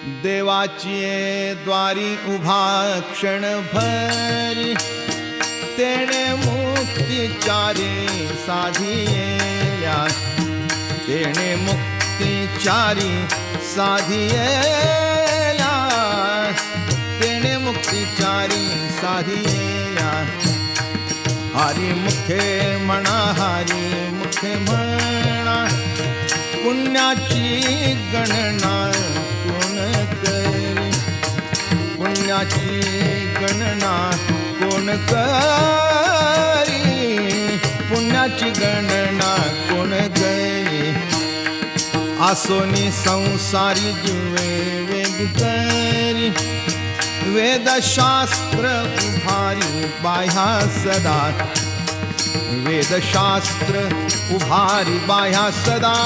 देवाची द्वारी उभा क्षण भरी तेणे मुक्तिचारी मुक्ती तेणे मुक्तिचारी साधिया तेणे मुक्तिचारी साधिये हरी मुखे म्हणा हरी मुखे म्हणा पुण्याची गणना याची गणना कोण करी? पुण्याची गणना कोण गई आसोनी संसारी जीवे वेग करी. वेदशास्त्र उभारी बाह्या सदा. वेदशास्त्र उभारी बाह्या सदा.